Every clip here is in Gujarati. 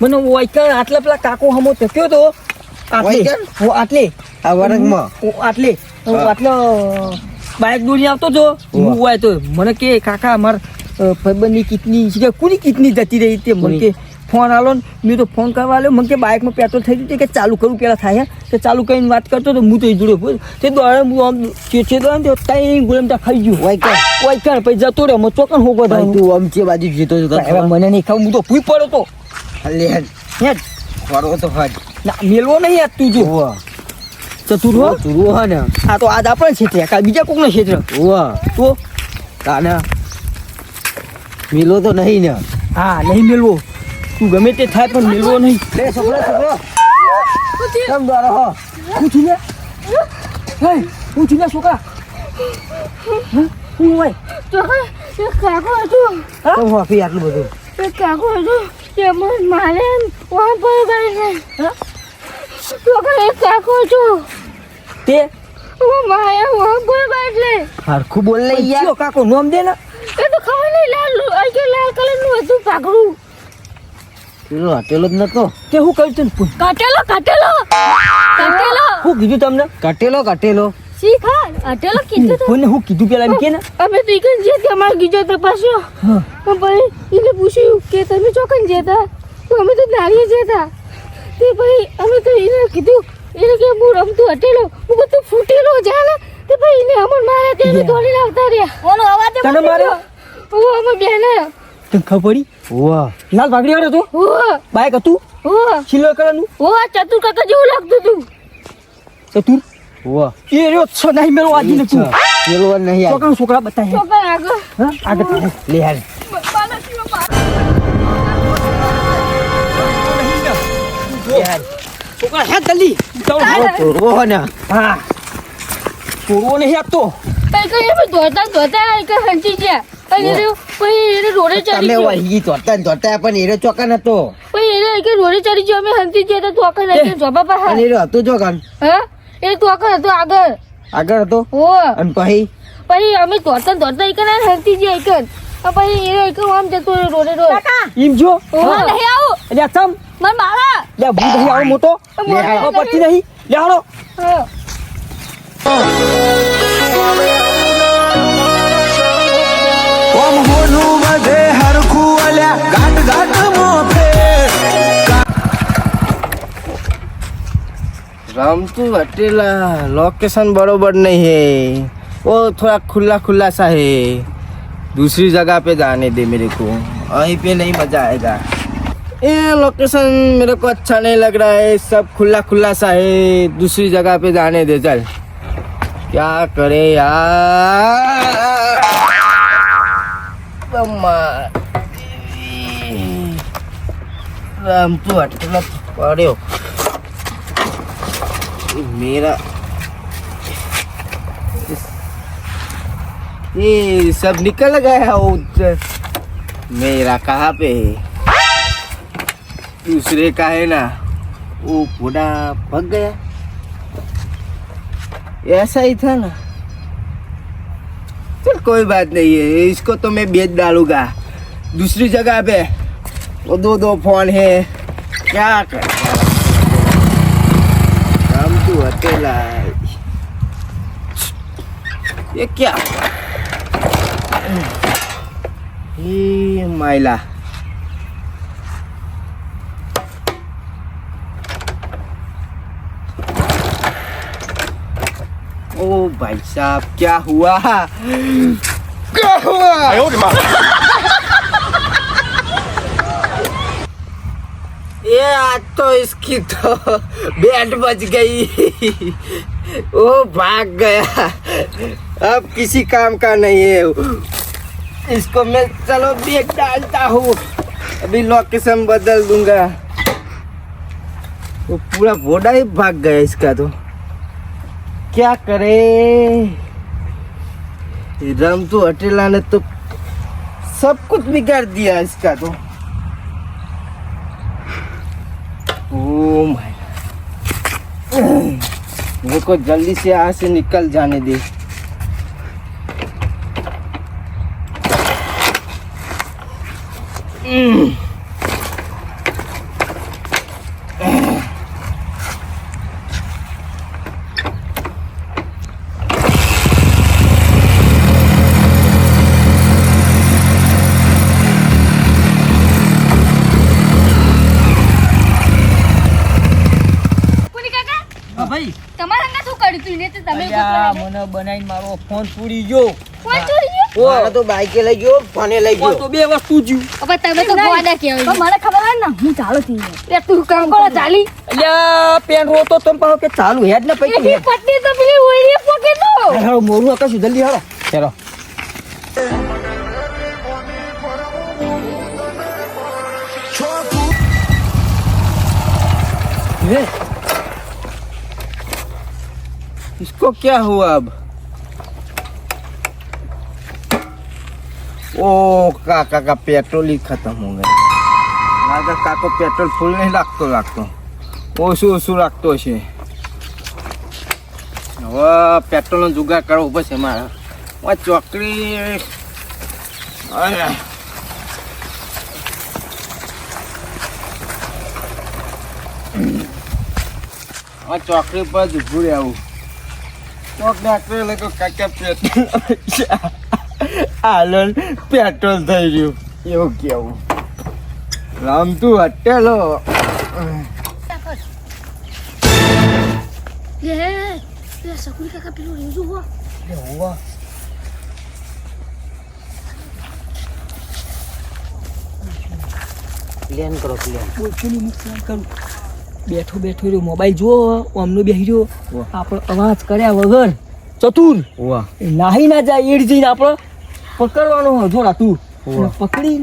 મને વાઈકર આટલા પેલા કાકો હમો ટક્યો તો. આટલે. આટલે. આ વરંગમાં? આટલે. આટલો બાઇક દોડી આવતો તો. હું હોય તો. મને કે કાકા અમાર ભાઈબંધની કિટની છે કોની કિટની જતી રહી તે? મને કે ફોન આલો ને. મેં તો ફોન કરવા આવ્યો મને કે બાઇકમાં પેટ્રોલ થઈ ગયું કે ચાલુ કરવું પેલા થાય? તો ચાલુ કરીને વાત કરતો તો હું તો જોડે તે દોડે હું આમ ચેચે તો તો ત્યાં ખાઈ ગયું. વાયકર વાયકર પછી જતો રહ્યો. ચોકન હોગો ભાઈ તું આમ છે બાજુ જીતો મને નહીં ખાવ હું તો ભૂઈ પડ્યો તો. લે હેડ. ફરો તો હજ ના મેલવો નહીં આ તું જો. ચતુર હો તું હો ને. આ તો આજ આપણે ક્ષેત્ર કાલ બીજા કોકના ક્ષેત્ર. હોવા તો? તાને મેલો તો નહીં ને. હા નહીં મેલવો. તું ગમે તે થાય પણ મેલવો નહીં. લે છોકરો છોકરો. કેમ દ્વારા હો? હું છું ને હે હું છું ને છોકરા. હું હોય? તો કાકો હતું. કેમ હોફી આટલું બધું? કાકો હતું. મને મારે વહાં પર ગઈ છે. હા? ચોખા કાકો હતું તે? હું મારે પર ગઈ એટલે હરખું બોલ ને યાર. કાકો નોમ દે ને. એ તો ખબર નહીં લાલ આ કે લાલ કલરનું હતું પાઘડું પેલો હટેલો જ નતો. તે હું કહ્યું તને પૂછ. કાટેલો કાટેલો કાટેલો. હું કીધું તમને? કાટેલો કટેલો. શીખા કાટેલો કીધું કોને હું કીધું પેલા એમ કે ને? અમે તો ઈકન જે કે અમારે ગીજો તપાસ્યો. હા. પણ ભાઈ એને પૂછ્યું કે તમે ચોકન જતા તો? અમે તો નારીએ જતા તે. ભાઈ અમે તો એને કીધું એને કે હું રમતું હટેલો હું બધું ફૂટેલો જાણે. તે ભાઈ એને અમર મારે તે એને યા. દોડીને આવતા રહ્યા. ઓનો અવાજ તને માર્યો? ઓ અમે બેને તને ખબર ઓવા લાલ ભાગડી વાળો તો ઓ બાઈક હતું? ઓ સિલ્વર કલરનું? ઓ ચતુર કાકા જેવું લાગતું હતું. ચતુર? ઓવા એ રહ્યો છ નહીં મેળવો આજે ને તું. પેલો નહીં યાર છોકરા છોકરા બતાય. ચોકન આગળ. હા? આગળ. લે યાર છોકરા હે જલ્દી. દોડ. ચોરો હો ને. હા. છોડવો નહીં આપતો કઈ કઈ અમે દોડતા દોડતા કઈ હંચી ગયા. તમે વહી તોતા તોતા પણ એરો ચોકા નતો પછી એને કે રોડે ચડી ગયો અમે હંચી ગયા તો ચોકન હતી જોબા પાસે અને એરો હતો ચોકન હા? એ તો આખર હતો આગળ. આગળ હતો? ઓ અને પછી? પછી અમે દોડતા દોડતા એક ના હરતી જે એક પછી એ એક આમ જતો રોડે રોડ એમ જો? હા નહીં આવું. એટલે તમ મને મારા. લે ભૂત નહીં આવો મોટો. લે આવો પડતી નહીં. લે હાલો. હા. रामतू अकेला लोकेशन बरोबर नहीं है वो थोड़ा खुला खुला सा है दूसरी जगह पे जाने दे मेरे को वहीं पे नहीं मजा आएगा ये लोकेशन मेरे को अच्छा नहीं लग रहा है सब खुला खुला सा है दूसरी जगह पे जाने दे चल क्या करे यार अम्मा। रामतू अकेला पड़े हो मेरा ये सब निकल गया उधर। मेरा कहाँ पे है? दूसरे का है ना? वो पूरा पक गया। ऐसा ही था ना। चल, कोई बात नहीं है। इसको तो मैं बेच डालूँगा। दूसरी जगह पे वो दो दो फ़ोन है। क्या कर तू अकेला है। ये क्या ये माइला ओ भाई साहब क्या हुआ क्या हुआ ये आज तो इसकी तो बैट बच गई वो भाग गया। अब किसी काम का नहीं है। इसको मैं, चलो बैग डालता हूँ। अभी लोकेशन बदल दूँगा। वो पूरा घोड़ा ही भाग गया इसका तो। क्या करे? राम तो अटेला ने तो सब कुछ बिगाड़ दिया इसका तो। ओ माय मेरे को जल्दी से यहाँ से निकल जाने दे અલ્યા મને બનાવીને મારો ફોન પૂરી ગયો. ફોન ચોરી ગયો? મારે તો બાઈકે લઈ ગયો ફોને લઈ ફોન તો બે વસ્તુ જ્યું હવે તમે તો ગોડા મને ખબર ને હું ચાલુ લે તું કામ કરો ચાલી. અલ્યા પેન રોતો તમે પાછો કે ચાલુ હેડ ને પૈકી એની પટ્ટી તો પેલી ઓઈરી પોકે તો. હારો મોરું આકાશું જલ્દી હારો ચાલો. ये इसको क्या हुआ अब ओ काका का पेट्रोल ही खत्म हो गया લાગે કાકો પેટ્રોલ ફૂલ નહીં લાગતો લાગતો ઓછું ઓછું લાગતો છે હવે પેટ્રોલનો જુગાડ કરવો પડશે મારે આ ચોકડી અરે. આ ચોકડી પર જ ઊભું રહેવું ચોક નાખતો એટલે કે કાકા પેટ્રોલ હાલો પેટ્રોલ થઈ ગયું. એવું કેવું. રામતું હટેલો. લે લે સકુરી કાકા પેલું રેજુ હો. પ્લેન કરો પ્લેન બોલશોની હું ફોન કરું. બેઠો બેઠો રહ્યો મોબાઈલ જો અમનો બેસી રહ્યો આપણો અવાજ કર્યા વગર ચતુર. નાહી ના જાય એડ જઈને આપણે પકડવાનો હો જોડા તું. પકડી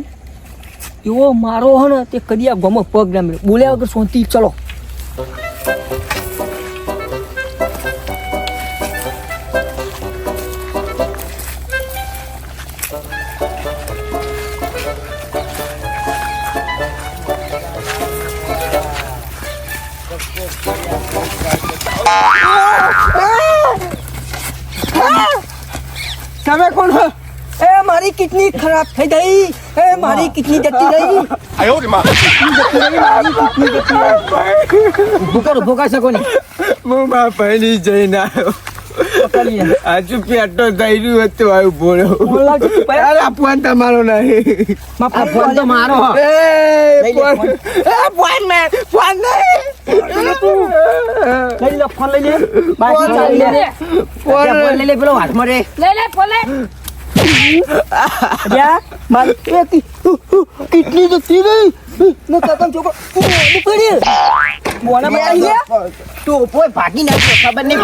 એવો મારો હો ને તે કદી આ ગમો પગ ના બોલ્યા વગર શાંતિ ચલો. કિડની ખરાબ થઈ ગઈ એ મારી કિડની જતી રહી ભૂકર ભૂકા શકો ને હું મારા ભાઈની જઈને આવ્યો. આજુ પેટ્રોલ થઈ રહ્યું હતું આવ્યું બોલો. અરે ફોન તમારો નહીં. માં ફોન તો મારો. એ ફોન. એ ફોન મેં ફોન નહીં. લઈ લે ફોન લઈ લે. ફોન લઈ લે. લઈ પેલો હાથમાં રે. લે ફોન ફોલે યા મારી એ કી- ઉ, ઉ, કિડની જતી રહી નો કાકા છોકરો પડી બોના લે ભાગી નાખ્યો ખબર નહીં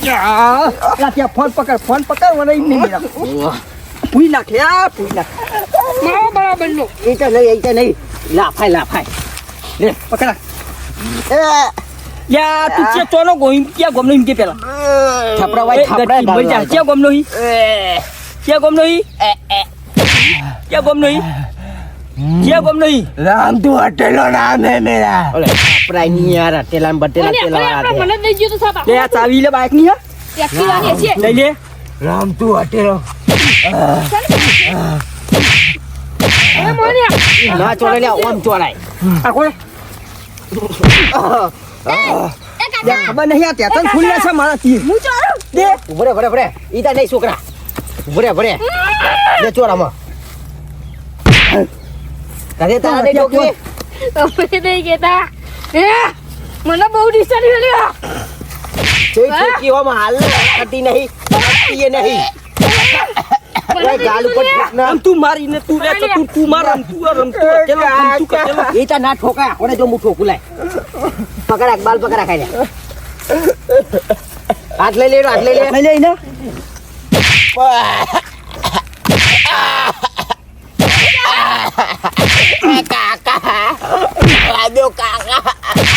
ત્યાં ફોન પકડ ફોન પકડ મને નહીં પૂઈ નાખ આ પૂઈ નાખ. મારો બરાબર નો એ તો નહીં એ તો નહીં. લાફાય લાફાય લે પકડા. યા તું છે ચોનો ગોઈમ ક્યાં ગોમનો હિમ કે પેલા. થપડા વાય થપડા મરી જા ક્યાં ગોમનો હી ક્યાં ગોમનો હી ક્યાં ગોમનો હી ક્યાં ગોમનો હી રામ તું હટેલો નામ હે મેરા. ઓલે થપડા નહીં યાર હટેલા ને બટેલા તેલા વાળા મને દઈ ગયો તો સાબા. લે આ ચાવી લે બાઈકની હા. એક્ટિવા ની છે. લઈ લે. રામ તું હટેલો ના ચોરે લે ઓમ ચોરાય. આ કોણ? ખબર નહીં આ તેતન તને ફૂલ્યા છે મારા તીર. હું ચોરું દે ઉભરે ભરે ભરે ઈતા નહીં છોકરા ભરે ભરે દે ચોરામાં કરે? તારા નહીં ડોકી તમે નહીં કેતા મને બહુ ડિસ્ટર્બ મળ્યો જોઈ છોકી હોમાં હાલ હતી નહીં. હતી નહીં ગાલ ઉપર. આમ તું મારીને તું રે તો તું માર આમ તું રમ તું અકેલો આમ તું અકેલો એ તા ના જો ઠોકું લાય પકડા બાલ પકડા ખાઈ લે. હાથ લઈ લે હાથ લઈ લે. લઈ લે ને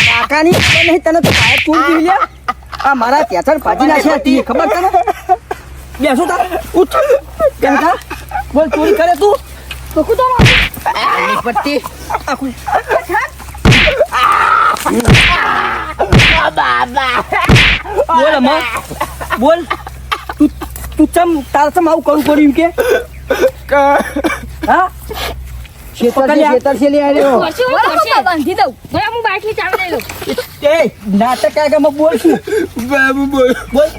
કાકાની નહીં તને તો તું પી લે આ મારા ત્યાં પાજી નાખ્યા તી ખબર તને? બેસો તાર ઉઠ. બેઠા બોલ ચોરી કરે તું? તો તો આની પટ્ટી. આખું બોલ અમા બોલ. તું તું ચમ તાર ચમ આવું કરું પડ્યું કે? હા? નાટક બોલ.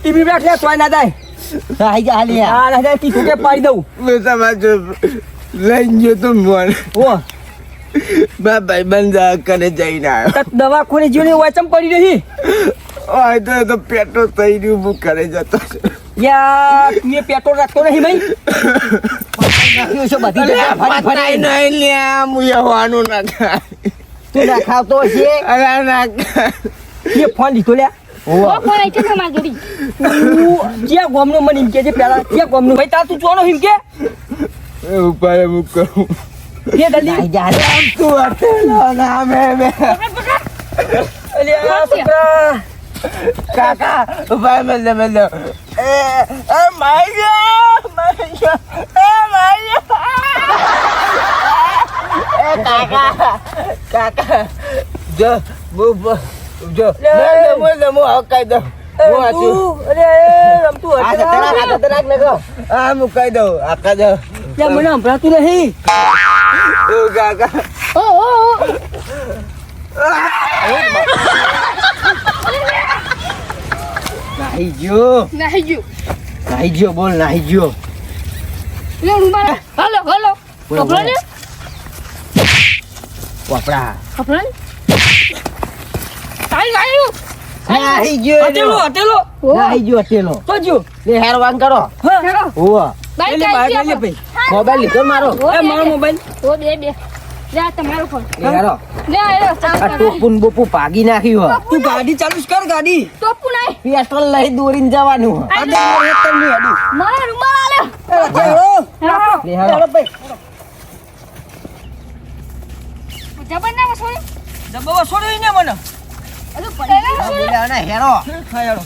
ટીવી બેઠ લે તોય ના જાય. આઈ જા હાલી હા ના જાય તી કે પાડી દઉં. મેં તમારે લઈ ગયો તો મોન ઓ. ભાઈ ભાઈબંધ દવાખાને જઈને આવ્યો. તાર દવાખાને જીવની વાચમ પડી રહી? ઓય તો તો પેટ્રોલ થઈ રહ્યું હું જતો છું. યા તું એ પેટ્રોલ રાખતો નહીં ભાઈ. નાખ્યું છે બધી ફરી ફરી નહીં. લ્યા, હું યવાનું ના. તું નાખાવતો હશે અરે ના. એ ફોન લીધો લ્યા ઓ ફોન આવી છે તમારી જોડી ક્યાં ગામનો મને એમ કે છે પેલા? ક્યાં ગામનો? ભાઈ તાર તું ચોનો એમ કે? એ ઉપર હું કહું. કે જલ્દી આમ તું અટેલો ના મેં મેં. અલ્યા છોકરા. કાકા ઊભા મેલો મેલો એ એ માર્યો માર્યો એ માર્યો એ કાકા કાકા જો બુ જો મેલો મેલો મો હકાઈ દો હું તું અરે રમતું આ હશે ખતરનાક આ ખતરનાક નકો આ મુકાઈ દઉં આકા દો ત્યાં મને સંભળાતું નહીં ઓ કાકા ઓ ઓ નાહી ગયો. નાહી ગયું નાહી ગયો બોલ નાહી ગયો. લે રૂમાલ. હાલો હાલો. બોલો, કપડો. કપડો? ને તાઈ આવ્યું નાહી ગયો. હટેલો હટેલો. ઓ ગયો અટેલો તો જો. લે હેરવાન કરો. હા. ઓવા બાઈક આવી લે ભાઈ. મોબાઈલ લીધો મારો. એ મારો મોબાઈલ. ઓ બે બે. લે તમારો ફોન. લે હેરો. લે આ આ ટોપુન બોપુ ભાગી નાખ્યું હે. તું ગાડી ચાલુ કર ગાડી. ટોપુ નહીં. પેટ્રોલ લઈ દોરીને જવાનું આ તો મારે હેતર મારા રૂમાલ આલે. એ હટેલો. લે હેરો ભાઈ જબર ના છોડી? જબર છોડી ને મને. હેરો. હેરો